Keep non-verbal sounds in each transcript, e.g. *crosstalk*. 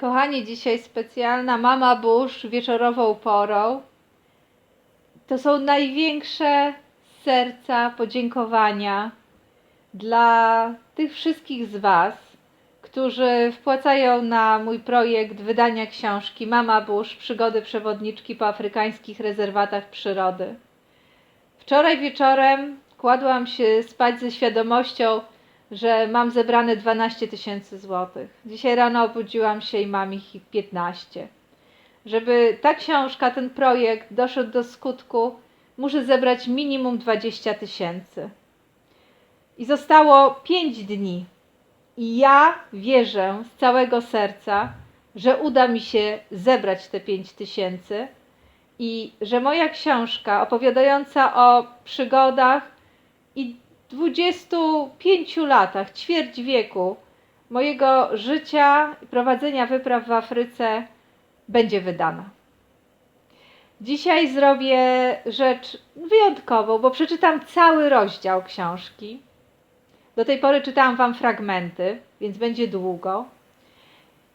Kochani, dzisiaj specjalna Mama Bush wieczorową porą. To są największe serca podziękowania dla tych wszystkich z Was, którzy wpłacają na mój projekt wydania książki Mama Bush Przygody przewodniczki po afrykańskich rezerwatach przyrody. Wczoraj wieczorem kładłam się spać ze świadomością, że mam zebrane 12 tysięcy złotych. Dzisiaj rano obudziłam się i mam ich 15. Żeby ta książka, ten projekt doszedł do skutku, muszę zebrać minimum 20 tysięcy. I zostało 5 dni. I ja wierzę z całego serca, że uda mi się zebrać te 5 tysięcy i że moja książka opowiadająca o przygodach i 25 latach, ćwierć wieku mojego życia i prowadzenia wypraw w Afryce będzie wydana. Dzisiaj zrobię rzecz wyjątkową, bo przeczytam cały rozdział książki. Do tej pory czytałam Wam fragmenty, więc będzie długo.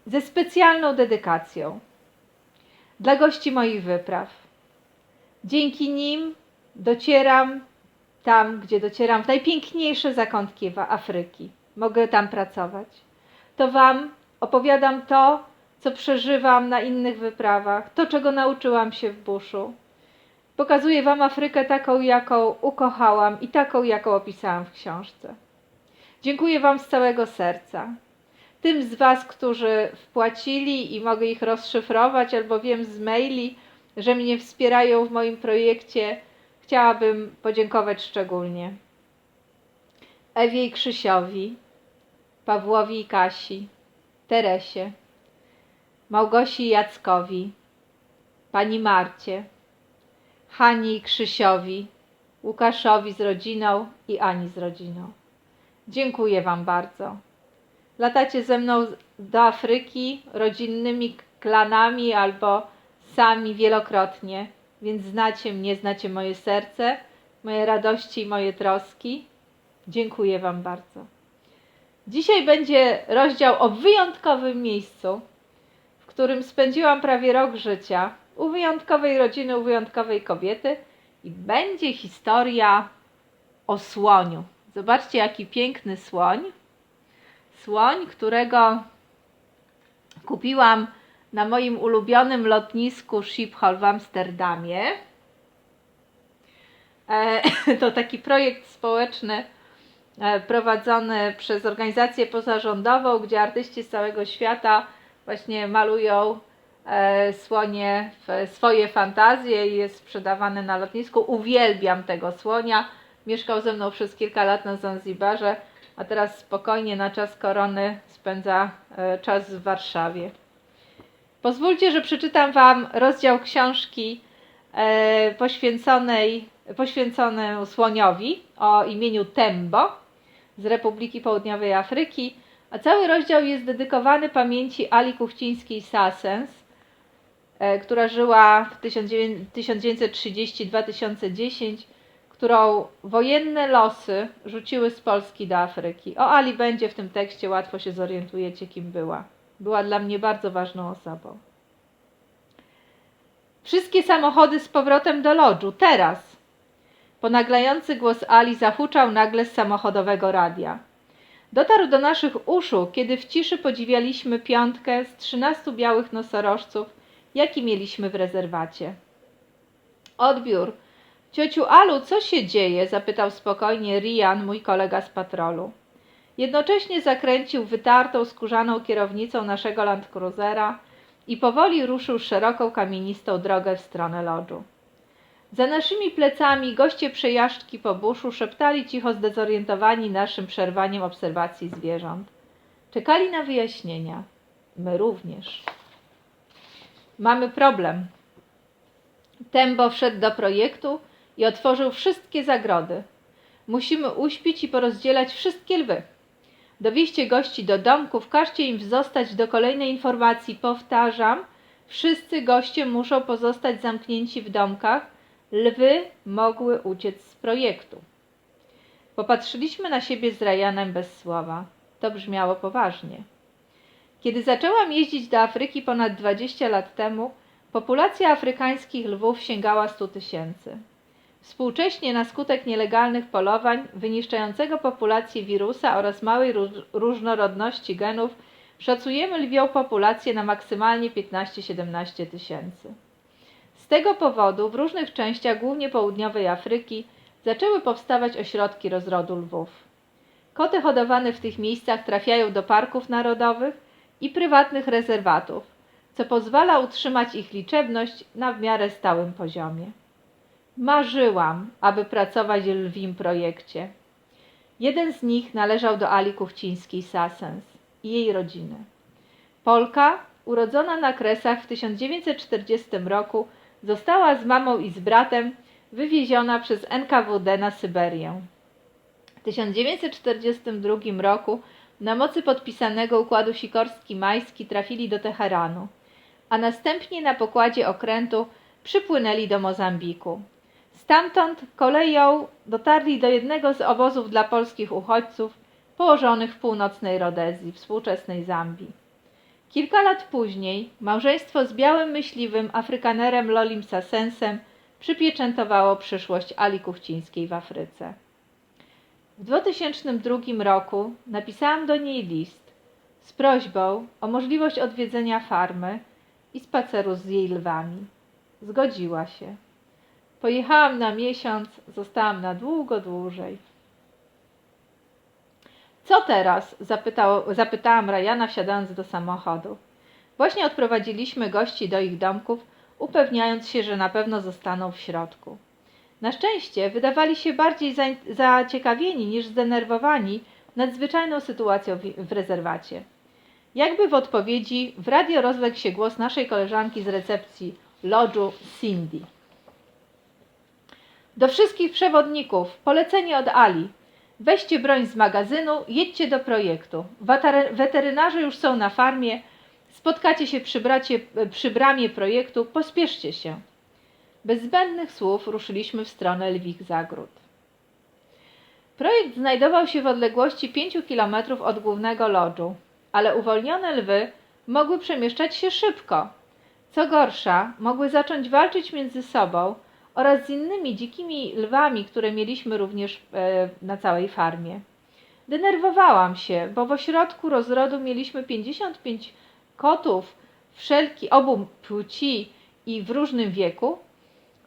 Ze specjalną dedykacją dla gości moich wypraw. Dzięki nim docieram tam, gdzie docieram, w najpiękniejsze zakątki Afryki. Mogę tam pracować. To Wam opowiadam to, co przeżywam na innych wyprawach, to, czego nauczyłam się w buszu. Pokazuję Wam Afrykę taką, jaką ukochałam i taką, jaką opisałam w książce. Dziękuję Wam z całego serca. Tym z Was, którzy wpłacili i mogę ich rozszyfrować, albo wiem z maili, że mnie wspierają w moim projekcie, chciałabym podziękować szczególnie Ewie i Krzysiowi, Pawłowi i Kasi, Teresie, Małgosi i Jackowi, pani Marcie, Hani i Krzysiowi, Łukaszowi z rodziną i Ani z rodziną. Dziękuję Wam bardzo. Latacie ze mną do Afryki rodzinnymi klanami albo sami wielokrotnie więc znacie mnie, znacie moje serce, moje radości i moje troski. Dziękuję Wam bardzo. Dzisiaj będzie rozdział o wyjątkowym miejscu, w którym spędziłam prawie rok życia, u wyjątkowej rodziny, u wyjątkowej kobiety i będzie historia o słoniu. Zobaczcie, jaki piękny słoń. Słoń, którego kupiłam na moim ulubionym lotnisku Schiphol w Amsterdamie. E, *laughs* to taki projekt społeczny e, prowadzony przez organizację pozarządową, gdzie artyści z całego świata właśnie malują e, słonie swoje fantazje i jest sprzedawany na lotnisku. Uwielbiam tego słonia. Mieszkał ze mną przez kilka lat na Zanzibarze, a teraz spokojnie na czas korony spędza czas w Warszawie. Pozwólcie, że przeczytam Wam rozdział książki e, poświęconej, poświęconej słoniowi o imieniu Tembo z Republiki Południowej Afryki, a cały rozdział jest dedykowany pamięci Ali Kuchcińskiej-Sasens, e, która żyła w 1930-2010, którą wojenne losy rzuciły z Polski do Afryki. O Ali będzie w tym tekście, łatwo się zorientujecie, kim była. Była dla mnie bardzo ważną osobą. Wszystkie samochody z powrotem do lodżu, teraz! Ponaglający głos Ali zahuczał nagle z samochodowego radia. Dotarł do naszych uszu, kiedy w ciszy podziwialiśmy piątkę z trzynastu białych nosorożców, jaki mieliśmy w rezerwacie. Odbiór. Ciociu Alu, co się dzieje? zapytał spokojnie Rian, mój kolega z patrolu. Jednocześnie zakręcił wytartą skórzaną kierownicą naszego Land i powoli ruszył szeroką kamienistą drogę w stronę lodżu. Za naszymi plecami goście przejażdżki po buszu szeptali cicho zdezorientowani naszym przerwaniem obserwacji zwierząt. Czekali na wyjaśnienia. My również. Mamy problem. Tembo wszedł do projektu i otworzył wszystkie zagrody. Musimy uśpić i porozdzielać wszystkie lwy. Dowieście gości do domków, każcie im zostać do kolejnej informacji. Powtarzam, wszyscy goście muszą pozostać zamknięci w domkach. Lwy mogły uciec z projektu. Popatrzyliśmy na siebie z Rajanem bez słowa. To brzmiało poważnie. Kiedy zaczęłam jeździć do Afryki ponad 20 lat temu, populacja afrykańskich lwów sięgała 100 tysięcy. Współcześnie na skutek nielegalnych polowań, wyniszczającego populację wirusa oraz małej różnorodności genów, szacujemy lwią populację na maksymalnie 15-17 tysięcy. Z tego powodu w różnych częściach, głównie południowej Afryki, zaczęły powstawać ośrodki rozrodu lwów. Koty hodowane w tych miejscach trafiają do parków narodowych i prywatnych rezerwatów, co pozwala utrzymać ich liczebność na w miarę stałym poziomie. Marzyłam, aby pracować w lwim projekcie. Jeden z nich należał do Ali Kuchcińskiej-Sasens i jej rodziny. Polka, urodzona na Kresach w 1940 roku, została z mamą i z bratem wywieziona przez NKWD na Syberię. W 1942 roku na mocy podpisanego układu Sikorski-Majski trafili do Teheranu, a następnie na pokładzie okrętu przypłynęli do Mozambiku. Stamtąd koleją dotarli do jednego z obozów dla polskich uchodźców położonych w północnej Rodezji, współczesnej Zambii. Kilka lat później małżeństwo z białym myśliwym Afrykanerem Lolim Sasensem przypieczętowało przyszłość Ali Kuchcińskiej w Afryce. W 2002 roku napisałam do niej list z prośbą o możliwość odwiedzenia farmy i spaceru z jej lwami. Zgodziła się. Pojechałam na miesiąc, zostałam na długo dłużej. Co teraz? Zapytał, zapytałam Rajana, wsiadając do samochodu. Właśnie odprowadziliśmy gości do ich domków, upewniając się, że na pewno zostaną w środku. Na szczęście wydawali się bardziej zaciekawieni niż zdenerwowani nadzwyczajną sytuacją w rezerwacie. Jakby w odpowiedzi w radio rozległ się głos naszej koleżanki z recepcji lodżu Cindy. Do wszystkich przewodników, polecenie od Ali. Weźcie broń z magazynu, jedźcie do projektu. Weterynarze już są na farmie, spotkacie się przy, bracie, przy bramie projektu, pospieszcie się. Bez zbędnych słów ruszyliśmy w stronę Lwich Zagród. Projekt znajdował się w odległości 5 km od głównego lodżu, ale uwolnione lwy mogły przemieszczać się szybko. Co gorsza, mogły zacząć walczyć między sobą oraz z innymi dzikimi lwami, które mieliśmy również e, na całej farmie. Denerwowałam się, bo w ośrodku rozrodu mieliśmy 55 kotów wszelki, obu płci i w różnym wieku,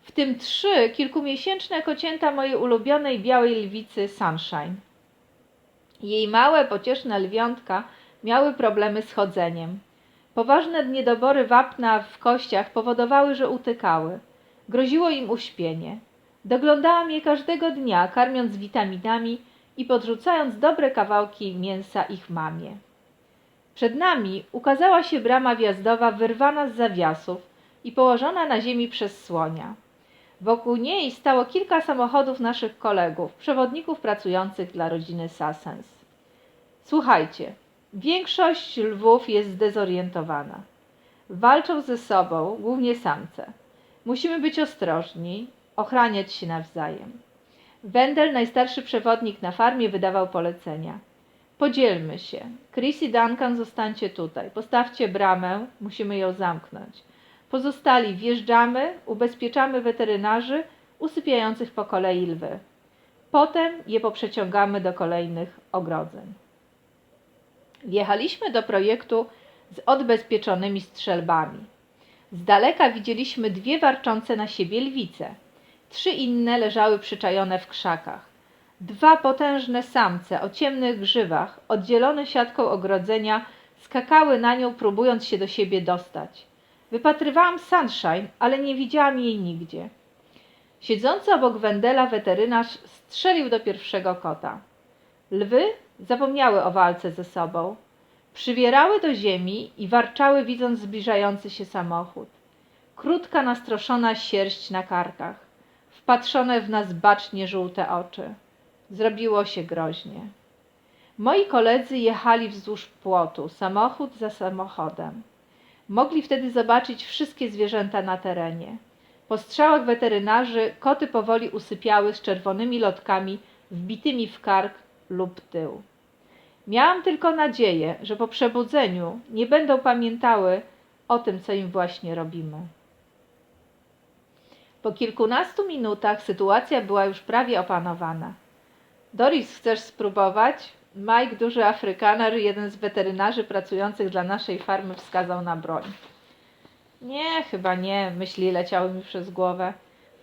w tym trzy kilkumiesięczne kocięta mojej ulubionej białej lwicy Sunshine. Jej małe, pocieszne lwiątka miały problemy z chodzeniem. Poważne niedobory wapna w kościach powodowały, że utykały. Groziło im uśpienie. Doglądałam je każdego dnia, karmiąc witaminami i podrzucając dobre kawałki mięsa ich mamie. Przed nami ukazała się brama wjazdowa wyrwana z zawiasów i położona na ziemi przez słonia. Wokół niej stało kilka samochodów naszych kolegów, przewodników pracujących dla rodziny Sassens. Słuchajcie, większość lwów jest zdezorientowana. Walczą ze sobą, głównie samce. Musimy być ostrożni, ochraniać się nawzajem. Wendel, najstarszy przewodnik na farmie, wydawał polecenia. Podzielmy się. Chris i Duncan zostańcie tutaj. Postawcie bramę, musimy ją zamknąć. Pozostali wjeżdżamy, ubezpieczamy weterynarzy usypiających po kolei lwy. Potem je poprzeciągamy do kolejnych ogrodzeń. Wjechaliśmy do projektu z odbezpieczonymi strzelbami. Z daleka widzieliśmy dwie warczące na siebie lwice. Trzy inne leżały przyczajone w krzakach. Dwa potężne samce o ciemnych grzywach, oddzielone siatką ogrodzenia, skakały na nią, próbując się do siebie dostać. Wypatrywałam Sunshine, ale nie widziałam jej nigdzie. Siedzący obok Wendela weterynarz strzelił do pierwszego kota. Lwy zapomniały o walce ze sobą. Przywierały do ziemi i warczały, widząc zbliżający się samochód. Krótka, nastroszona sierść na karkach, wpatrzone w nas bacznie żółte oczy. Zrobiło się groźnie. Moi koledzy jechali wzdłuż płotu, samochód za samochodem. Mogli wtedy zobaczyć wszystkie zwierzęta na terenie. Po strzałach weterynarzy koty powoli usypiały z czerwonymi lotkami wbitymi w kark lub tył. Miałam tylko nadzieję, że po przebudzeniu nie będą pamiętały o tym, co im właśnie robimy. Po kilkunastu minutach sytuacja była już prawie opanowana. Doris, chcesz spróbować? Mike, duży Afrykaner, jeden z weterynarzy pracujących dla naszej farmy, wskazał na broń. Nie, chyba nie, myśli leciały mi przez głowę.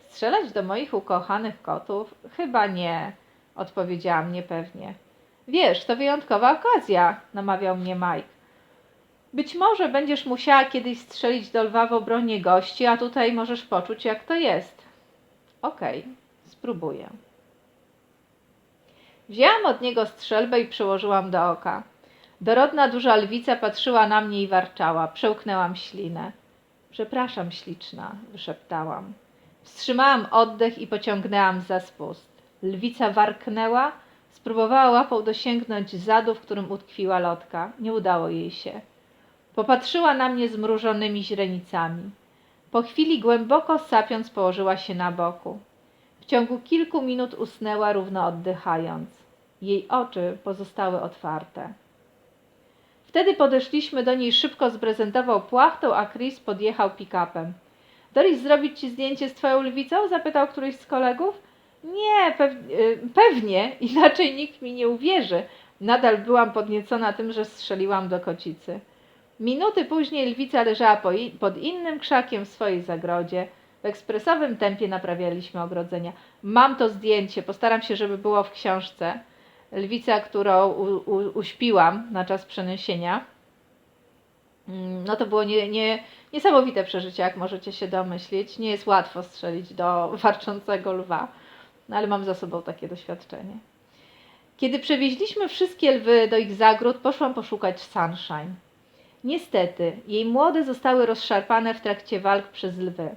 Strzelać do moich ukochanych kotów? Chyba nie, odpowiedziałam niepewnie. Wiesz, to wyjątkowa okazja, namawiał mnie Mike. Być może będziesz musiała kiedyś strzelić do lwa w obronie gości, a tutaj możesz poczuć, jak to jest. Okej, okay, spróbuję. Wzięłam od niego strzelbę i przyłożyłam do oka. Dorodna duża lwica patrzyła na mnie i warczała. Przełknęłam ślinę. Przepraszam, śliczna, wyszeptałam. Wstrzymałam oddech i pociągnęłam za spust. Lwica warknęła, spróbowała łapą dosięgnąć zadu, w którym utkwiła lotka. Nie udało jej się. Popatrzyła na mnie zmrużonymi źrenicami. Po chwili głęboko sapiąc położyła się na boku. W ciągu kilku minut usnęła równo oddychając. Jej oczy pozostały otwarte. Wtedy podeszliśmy do niej, szybko zprezentował płachtą, a Chris podjechał pick-upem. Doris, zrobić ci zdjęcie z twoją lwicą? zapytał któryś z kolegów. Nie, y, pewnie, *laughs* inaczej nikt mi nie uwierzy. Nadal byłam podniecona tym, że strzeliłam do kocicy. Minuty później lwica leżała pod innym krzakiem w swojej zagrodzie. W ekspresowym tempie naprawialiśmy ogrodzenia. Mam to zdjęcie, postaram się, żeby było w książce. Lwica, którą u, u, uśpiłam na czas przeniesienia. Mm, no to było nie, nie, niesamowite przeżycie, jak możecie się domyślić. Nie jest łatwo strzelić do *laughs* warczącego lwa, no ale mam za sobą takie doświadczenie. Kiedy przewieźliśmy wszystkie lwy do ich zagród, poszłam poszukać Sunshine. Niestety, jej młode zostały rozszarpane w trakcie walk przez lwy.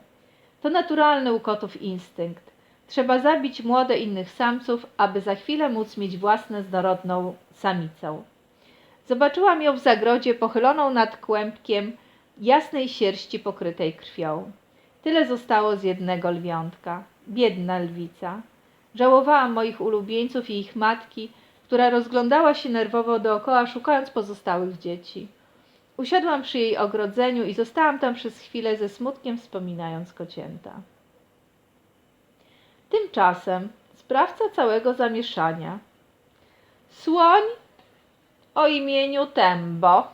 To naturalny u kotów instynkt. Trzeba zabić młode innych samców, aby za chwilę móc mieć własne z dorodną samicą. Zobaczyłam ją w zagrodzie pochyloną nad kłębkiem jasnej sierści pokrytej krwią. Tyle zostało z jednego lwiątka. Biedna lwica. Żałowałam moich ulubieńców i ich matki, która rozglądała się nerwowo dookoła, szukając pozostałych dzieci. Usiadłam przy jej ogrodzeniu i zostałam tam przez chwilę ze smutkiem wspominając kocięta. Tymczasem sprawca całego zamieszania, słoń o imieniu Tembo,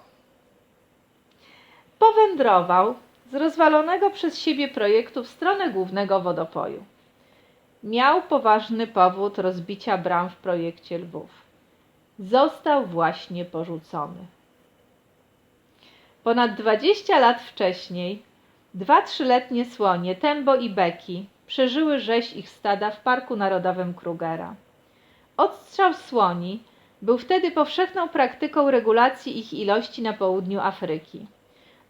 powędrował z rozwalonego przez siebie projektu w stronę głównego wodopoju. Miał poważny powód rozbicia bram w projekcie lwów. Został właśnie porzucony. Ponad 20 lat wcześniej dwa trzyletnie słonie Tembo i Becky przeżyły rzeź ich stada w Parku Narodowym Krugera. Odstrzał słoni był wtedy powszechną praktyką regulacji ich ilości na południu Afryki.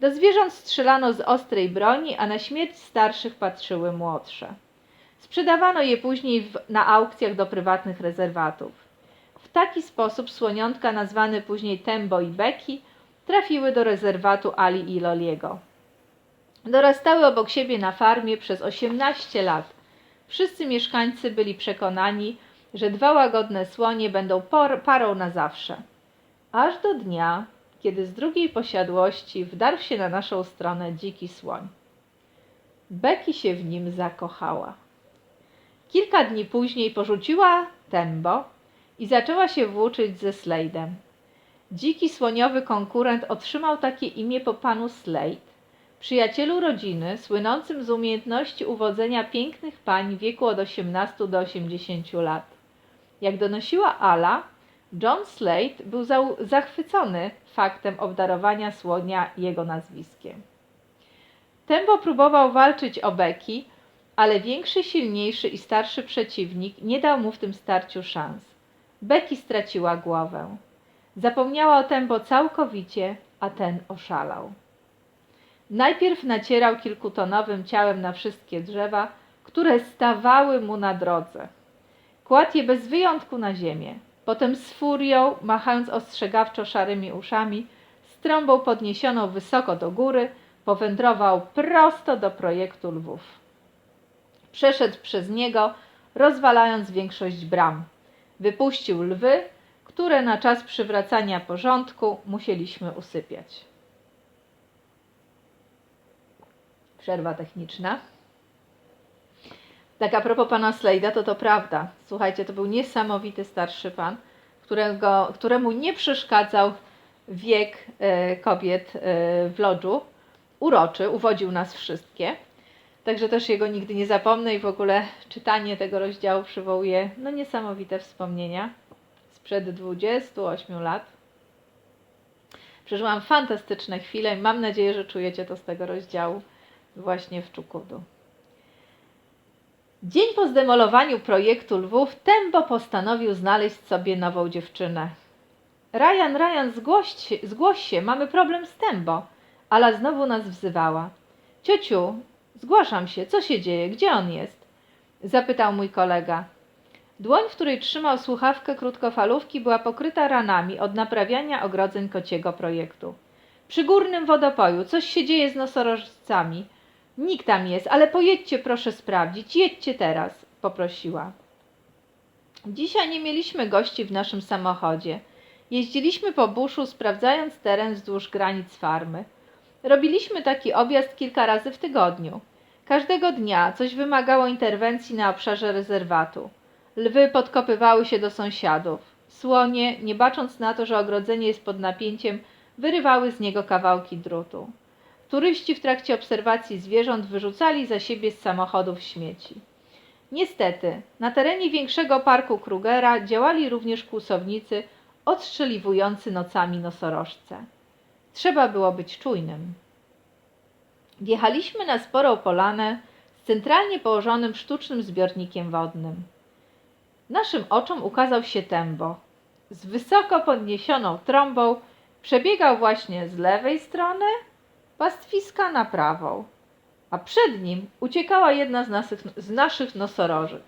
Do zwierząt strzelano z ostrej broni, a na śmierć starszych patrzyły młodsze. Sprzedawano je później w, na aukcjach do prywatnych rezerwatów. W taki sposób słoniątka nazwane później Tembo i Becky trafiły do rezerwatu Ali i Loliego. Dorastały obok siebie na farmie przez 18 lat. Wszyscy mieszkańcy byli przekonani, że dwa łagodne słonie będą parą na zawsze. Aż do dnia, kiedy z drugiej posiadłości wdarł się na naszą stronę dziki słoń. Becky się w nim zakochała. Kilka dni później porzuciła Tembo i zaczęła się włóczyć ze Slade'em. Dziki słoniowy konkurent otrzymał takie imię po panu Slade, przyjacielu rodziny, słynącym z umiejętności uwodzenia pięknych pań w wieku od 18 do 80 lat. Jak donosiła Ala, John Slade był zachwycony faktem obdarowania słonia jego nazwiskiem. Tembo próbował walczyć o Becky, ale większy, silniejszy i starszy przeciwnik nie dał mu w tym starciu szans. Becky straciła głowę. Zapomniała o Tembo całkowicie, a ten oszalał. Najpierw nacierał kilkutonowym ciałem na wszystkie drzewa, które stawały mu na drodze. Kładł je bez wyjątku na ziemię. Potem z furią, machając ostrzegawczo szarymi uszami, z trąbą podniesioną wysoko do góry, powędrował prosto do projektu lwów. Przeszedł przez niego, rozwalając większość bram. Wypuścił lwy, które na czas przywracania porządku musieliśmy usypiać. Przerwa techniczna. Tak a propos pana Slejda, to to prawda. Słuchajcie, to był niesamowity starszy pan, którego, któremu nie przeszkadzał wiek e, kobiet e, w lodżu. Uroczy, uwodził nas wszystkie. Także też jego nigdy nie zapomnę i w ogóle czytanie tego rozdziału przywołuje no, niesamowite wspomnienia sprzed 28 lat. Przeżyłam fantastyczne chwile i mam nadzieję, że czujecie to z tego rozdziału właśnie w Czukudu. Dzień po zdemolowaniu projektu Lwów Tembo postanowił znaleźć sobie nową dziewczynę. Ryan, Ryan, zgłoś się, zgłoś się, mamy problem z Tembo. Ala znowu nas wzywała. Ciociu, zgłaszam się, co się dzieje, gdzie on jest? Zapytał mój kolega. Dłoń, w której trzymał słuchawkę krótkofalówki, była pokryta ranami od naprawiania ogrodzeń kociego projektu. Przy górnym wodopoju coś się dzieje z nosorożcami. Nikt tam jest, ale pojedźcie proszę sprawdzić. Jedźcie teraz, poprosiła. Dzisiaj nie mieliśmy gości w naszym samochodzie. Jeździliśmy po buszu, sprawdzając teren wzdłuż granic farmy. Robiliśmy taki objazd kilka razy w tygodniu. Każdego dnia coś wymagało interwencji na obszarze rezerwatu. Lwy podkopywały się do sąsiadów. Słonie, nie bacząc na to, że ogrodzenie jest pod napięciem, wyrywały z niego kawałki drutu. Turyści w trakcie obserwacji zwierząt wyrzucali za siebie z samochodów śmieci. Niestety, na terenie większego parku Krugera działali również kłusownicy odstrzeliwujący nocami nosorożce. Trzeba było być czujnym. Wjechaliśmy na sporą polanę z centralnie położonym sztucznym zbiornikiem wodnym. Naszym oczom ukazał się Tembo. Z wysoko podniesioną trąbą przebiegał właśnie z lewej strony pastwiska na prawą, a przed nim uciekała jedna z z naszych nosorożyc.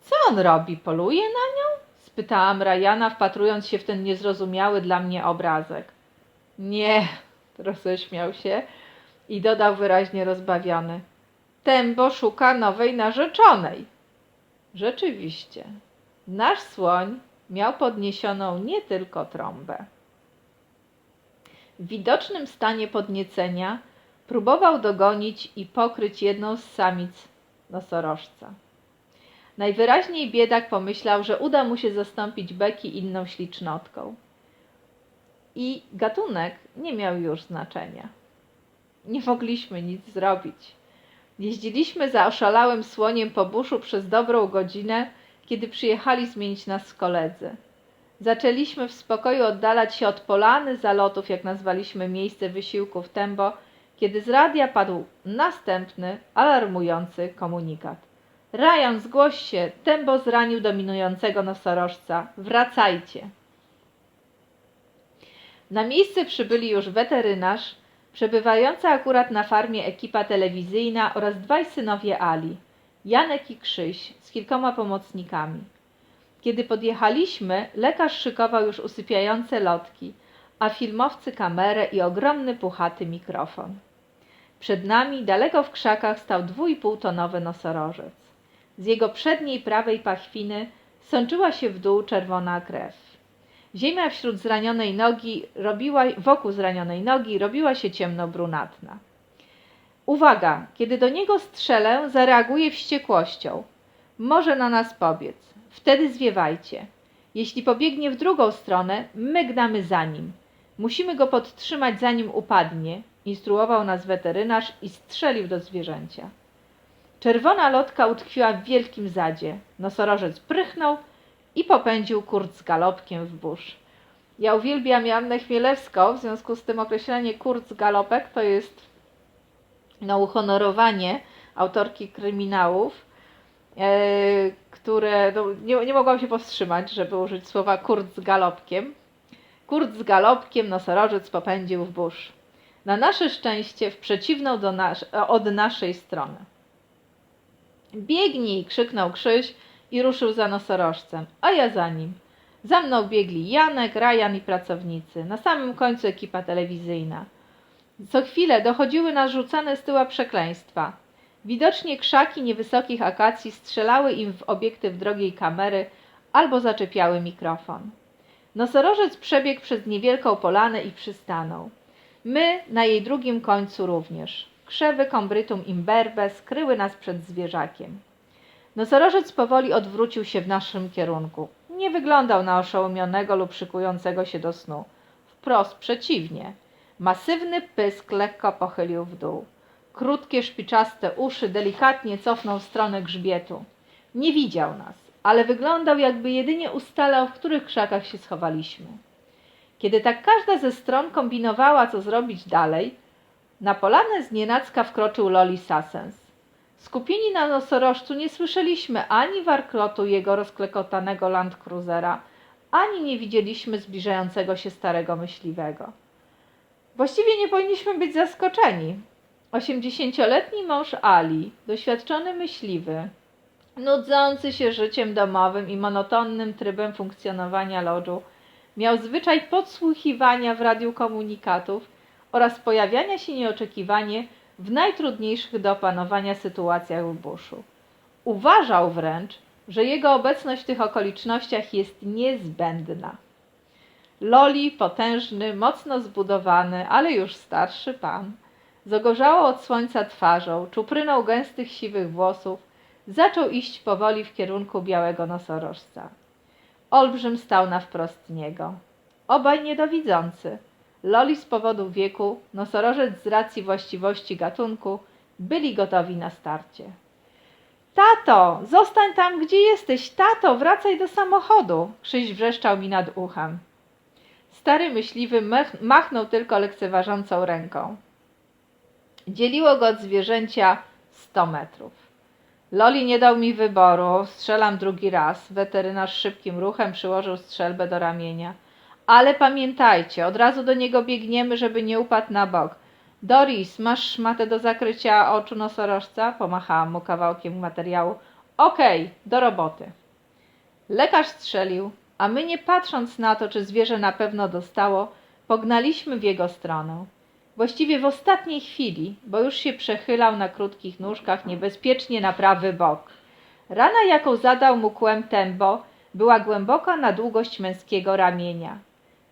Co on robi? Poluje na nią? spytałam Rajana, wpatrując się w ten niezrozumiały dla mnie obrazek. Nie, roześmiał się i dodał wyraźnie rozbawiony. Tembo szuka nowej narzeczonej. Rzeczywiście, nasz słoń miał podniesioną nie tylko trąbę. W widocznym stanie podniecenia próbował dogonić i pokryć jedną z samic nosorożca. Najwyraźniej biedak pomyślał, że uda mu się zastąpić beki inną ślicznotką. I gatunek nie miał już znaczenia. Nie mogliśmy nic zrobić. Jeździliśmy za oszalałym słoniem po buszu przez dobrą godzinę, kiedy przyjechali zmienić nas koledzy. Zaczęliśmy w spokoju oddalać się od polany zalotów, jak nazwaliśmy miejsce wysiłków Tembo, kiedy z radia padł następny, alarmujący komunikat. Ryan, zgłoś się, Tembo zranił dominującego nosorożca. Wracajcie. Na miejsce przybyli już weterynarz, przebywająca akurat na farmie ekipa telewizyjna oraz dwaj synowie Ali, Janek i Krzyś, z kilkoma pomocnikami. Kiedy podjechaliśmy, lekarz szykował już usypiające lotki, a filmowcy kamerę i ogromny puchaty mikrofon. Przed nami, daleko w krzakach, stał dwójpółtonowy nosorożec. Z jego przedniej prawej pachwiny sączyła się w dół czerwona krew. Ziemia wśród zranionej nogi robiła, wokół zranionej nogi robiła się ciemno-brunatna. Uwaga! Kiedy do niego strzelę, zareaguje wściekłością. Może na nas pobiec. Wtedy zwiewajcie. Jeśli pobiegnie w drugą stronę, my gnamy za nim. Musimy go podtrzymać, zanim upadnie, instruował nas weterynarz i strzelił do zwierzęcia. Czerwona lotka utkwiła w wielkim zadzie. Nosorożec prychnął i popędził kurt z galopkiem w burz. Ja uwielbiam Jannę Chmielewską, w związku z tym określenie kurt z galopek to jest no, uhonorowanie autorki kryminałów, e, które no, nie, nie mogłam się powstrzymać, żeby użyć słowa kurt z galopkiem. Kurt z galopkiem nosorożec popędził w burz. Na nasze szczęście w przeciwną do nas od naszej strony. Biegnij! krzyknął Krzyś i ruszył za nosorożcem, a ja za nim. Za mną biegli Janek, Rajan i pracownicy. Na samym końcu ekipa telewizyjna. Co chwilę dochodziły nas rzucane z tyła przekleństwa. Widocznie krzaki niewysokich akacji strzelały im w obiektyw drogiej kamery, albo zaczepiały mikrofon. Nosorożec przebiegł przez niewielką polanę i przystanął. My na jej drugim końcu również. Krzewy Combrytum imberbe skryły nas przed zwierzakiem. Nosorożec powoli odwrócił się w naszym kierunku. Nie wyglądał na oszołomionego lub szykującego się do snu. Wprost przeciwnie. Masywny pysk lekko pochylił w dół. Krótkie, szpiczaste uszy delikatnie cofnął w stronę grzbietu. Nie widział nas, ale wyglądał jakby jedynie ustalał, w których krzakach się schowaliśmy. Kiedy tak każda ze stron kombinowała, co zrobić dalej, na polanę znienacka wkroczył Loli Sassens. Skupieni na nosorożcu nie słyszeliśmy ani warklotu jego rozklekotanego Land Cruisera, ani nie widzieliśmy zbliżającego się starego myśliwego. Właściwie nie powinniśmy być zaskoczeni. Osiemdziesięcioletni mąż Ali, doświadczony myśliwy, nudzący się życiem domowym i monotonnym trybem funkcjonowania lodżu, miał zwyczaj podsłuchiwania w radiu komunikatów oraz pojawiania się nieoczekiwanie w najtrudniejszych do opanowania sytuacjach w buszu. Uważał wręcz, że jego obecność w tych okolicznościach jest niezbędna. Loli, potężny, mocno zbudowany, ale już starszy pan, z ogorzałą od słońca twarzą, czupryną gęstych siwych włosów, zaczął iść powoli w kierunku białego nosorożca. Olbrzym stał na wprost niego. Obaj niedowidzący. Loli z powodu wieku, nosorożec z racji właściwości gatunku, byli gotowi na starcie. Tato, zostań tam, gdzie jesteś. Tato, wracaj do samochodu. Krzyś wrzeszczał mi nad uchem. Stary myśliwy mach- machnął tylko lekceważącą ręką. Dzieliło go od zwierzęcia sto metrów. Loli nie dał mi wyboru, strzelam drugi raz. Weterynarz szybkim ruchem przyłożył strzelbę do ramienia. Ale pamiętajcie, od razu do niego biegniemy, żeby nie upadł na bok. Doris, masz szmatę do zakrycia oczu nosorożca? Pomachałam mu kawałkiem materiału. Okej, do roboty. Lekarz strzelił, a my nie patrząc na to, czy zwierzę na pewno dostało, pognaliśmy w jego stronę. Właściwie w ostatniej chwili, bo już się przechylał na krótkich nóżkach niebezpiecznie na prawy bok. Rana, jaką zadał mu kłem Tembo, była głęboka na długość męskiego ramienia.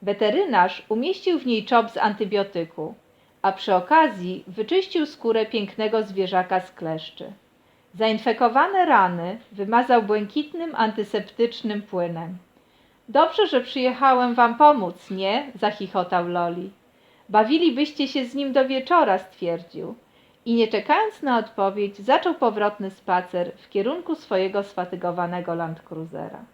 Weterynarz umieścił w niej czop z antybiotyku, a przy okazji wyczyścił skórę pięknego zwierzaka z kleszczy. Zainfekowane rany wymazał błękitnym antyseptycznym płynem. Dobrze, że przyjechałem wam pomóc, nie? zachichotał Loli. Bawilibyście się z nim do wieczora, stwierdził. I nie czekając na odpowiedź, zaczął powrotny spacer w kierunku swojego sfatygowanego Land Cruisera.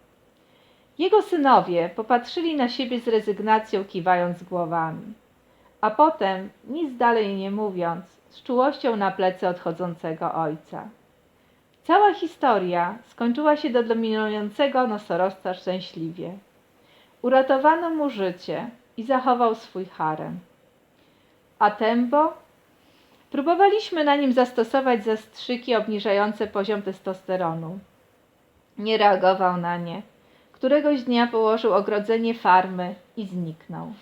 Jego synowie popatrzyli na siebie z rezygnacją, kiwając głowami. A potem, nic dalej nie mówiąc, z czułością na plecy odchodzącego ojca. Cała historia skończyła się do dominującego nosorożca szczęśliwie. Uratowano mu życie i zachował swój harem. A Tembo? Próbowaliśmy na nim zastosować zastrzyki obniżające poziom testosteronu. Nie reagował na nie. Któregoś dnia położył ogrodzenie farmy i zniknął.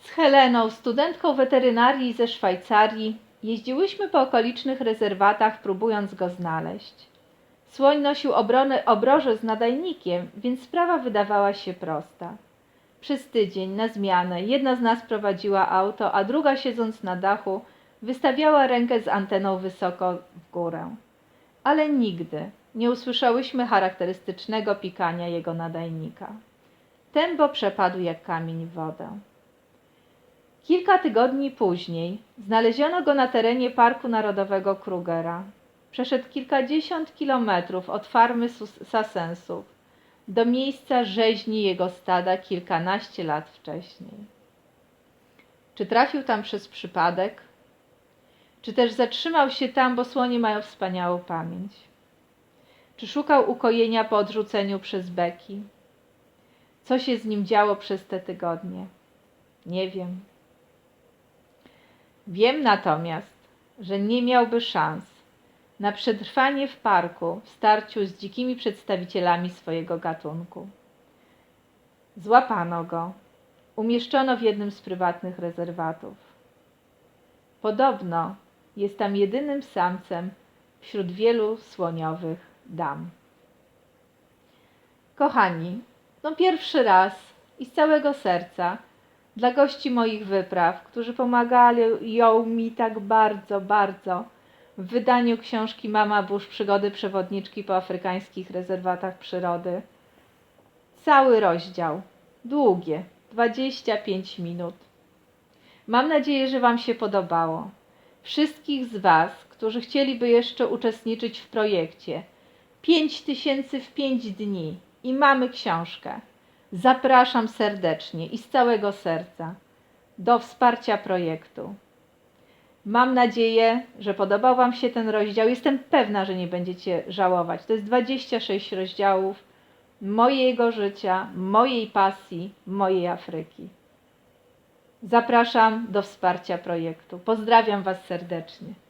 Z Heleną, studentką weterynarii ze Szwajcarii, jeździłyśmy po okolicznych rezerwatach, próbując go znaleźć. Słoń nosił obronę, obroże z nadajnikiem, więc sprawa wydawała się prosta. Przez tydzień, na zmianę, jedna z nas prowadziła auto, a druga, siedząc na dachu, wystawiała rękę z anteną wysoko w górę. Ale nigdy nie usłyszałyśmy charakterystycznego pikania jego nadajnika. Tembo przepadł jak kamień w wodę. Kilka tygodni później znaleziono go na terenie Parku Narodowego Krugera. Przeszedł kilkadziesiąt kilometrów od farmy Sasensów do miejsca rzeźni jego stada kilkanaście lat wcześniej. Czy trafił tam przez przypadek? Czy też zatrzymał się tam, bo słonie mają wspaniałą pamięć? Czy szukał ukojenia po odrzuceniu przez beki? Co się z nim działo przez te tygodnie? Nie wiem. Wiem natomiast, że nie miałby szans na przetrwanie w parku w starciu z dzikimi przedstawicielami swojego gatunku. Złapano go, umieszczono w jednym z prywatnych rezerwatów. Podobno jest tam jedynym samcem wśród wielu słoniowych dam. Kochani, no pierwszy raz i z całego serca dla gości moich wypraw, którzy pomagali ją mi tak bardzo, bardzo w wydaniu książki Mama Burz Przygody przewodniczki po afrykańskich rezerwatach przyrody. Cały rozdział, długie, 25 minut. Mam nadzieję, że Wam się podobało. Wszystkich z Was, którzy chcieliby jeszcze uczestniczyć w projekcie 5 tysięcy w 5 dni i mamy książkę. Zapraszam serdecznie i z całego serca do wsparcia projektu. Mam nadzieję, że podobał Wam się ten rozdział. Jestem pewna, że nie będziecie żałować. To jest 26 rozdziałów mojego życia, mojej pasji, mojej Afryki. Zapraszam do wsparcia projektu. Pozdrawiam Was serdecznie.